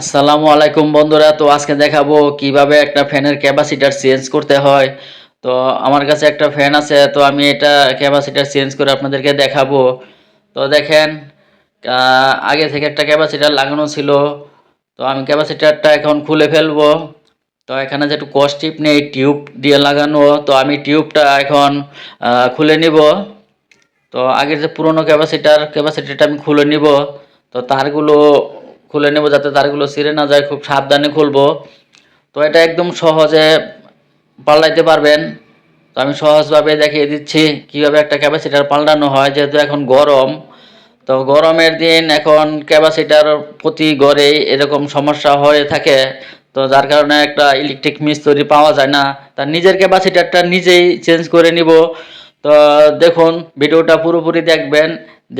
আসসালামু আলাইকুম বন্ধুরা। তো আজকে দেখাবো কীভাবে একটা ফ্যানের ক্যাপাসিটার চেঞ্জ করতে হয়। তো আমার কাছে একটা ফ্যান আছে, তো আমি এটা ক্যাপাসিটার চেঞ্জ করে আপনাদেরকে দেখাবো। তো দেখেন আগে থেকে একটা ক্যাপাসিটার লাগানো ছিল। তো আমি ক্যাপাসিটারটা এখন খুলে ফেলব। তো এখানে যে একটু কস্টিপ নেই টিউব দিয়ে লাগানো, তো আমি টিউবটা এখন খুলে নিব। তো আগের যে পুরনো ক্যাপাসিটার, ক্যাপাসিটারটা আমি খুলে নিব। তো তারগুলো খুলে নেব যাতে তারগুলো ছিঁড়ে না যায়, খুব সাবধানে খুলবো। তো এটা একদম সহজে পাল্টাইতে পারবেন। তো আমি সহজভাবে দেখিয়ে দিচ্ছি কীভাবে একটা ক্যাপাসিটার পাল্টানো হয়, যেহেতু এখন গরম। তো গরমের দিন এখন ক্যাপাসিটার প্রতি ঘরেই এরকম সমস্যা হয়ে থাকে। তো যার কারণে একটা ইলেকট্রিক মিস্ত্রি পাওয়া যায় না। তার নিজের ক্যাপাসিটারটা নিজেই চেঞ্জ করে নিব। তো দেখুন, ভিডিওটা পুরোপুরি দেখবেন,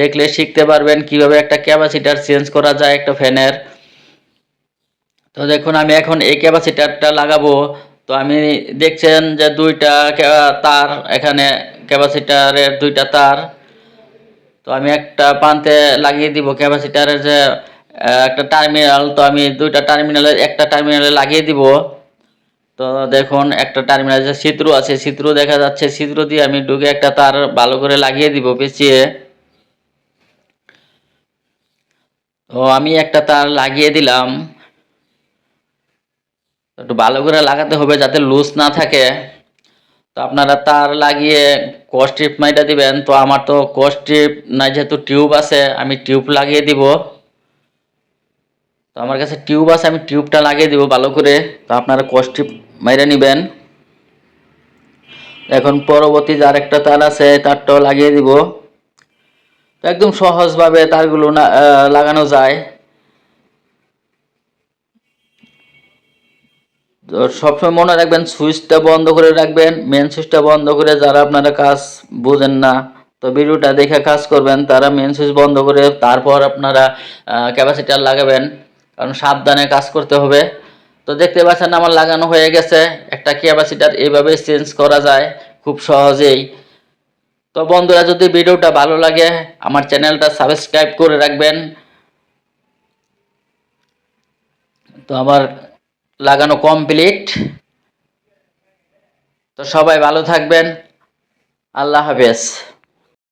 দেখলে শিখতে পারবেন কীভাবে একটা ক্যাপাসিটার চেঞ্জ করা যায় একটা ফ্যানের। তো দেখুন, আমি এখন এই ক্যাপাসিটারটা লাগাবো। তো আমি দেখছেন যে দুইটা তার এখানে ক্যাপাসিটারের দুইটা তার। তো আমি একটা প্রান্তে লাগিয়ে দিব ক্যাপাসিটারের যে একটা টার্মিনাল। তো আমি দুইটা টার্মিনালে, একটা টার্মিনালে লাগিয়ে দিব। তো দেখুন, একটা টার্মিনাল যে ছিদ্র আছে, ছিদ্র দেখা যাচ্ছে। ছিদ্র দিয়ে আমি ঢুকে একটা তার ভালো করে লাগিয়ে দিব পেঁচিয়ে। তো আমি একটা তার লাগিয়ে দিলাম। একটু ভালো করে লাগাতে হবে যাতে লুজ না থাকে। তো আপনারা তার লাগিয়ে কস্ট্রিপ মাইটা দিবেন। তো আমার তো কস্ট্রিপ নাই যেহেতু টিউব আছে, আমি টিউব লাগিয়ে দিব। তো আমার কাছে টিউব আছে, আমি টিউবটা লাগিয়ে দিব ভালো করে। তো আপনারা কস্ট্রিপ মাইরা নিবেন। এখন পরবর্তী যার একটা তার আছে তারটাও লাগিয়ে দিব। একদম সহজভাবে তারগুলো না লাগানো যায়। তো সবসময় মনে রাখবেন, সুইচটা বন্ধ করে রাখবেন। মেন সুইচটা বন্ধ করে যারা আপনারা কাজ বুঝেন না, তো ভিডিওটা দেখে কাজ করবেন, তারা মেন সুইচ বন্ধ করে তারপর আপনারা ক্যাপাসিটার লাগাবেন। কারণ সাবধানে কাজ করতে হবে। তো দেখতে পাচ্ছেন আমার লাগানো হয়ে গেছে। একটা ক্যাপাসিটার এইভাবে চেঞ্জ করা যায় খুব সহজেই। তো বন্ধুরা, যদি ভিডিওটা ভালো লাগে, আমার চ্যানেলটা সাবস্ক্রাইব করে রাখবেন। তো আমার লাগানো কমপ্লিট তো সবাই ভালো থাকবেন। আল্লাহ হাফেজ।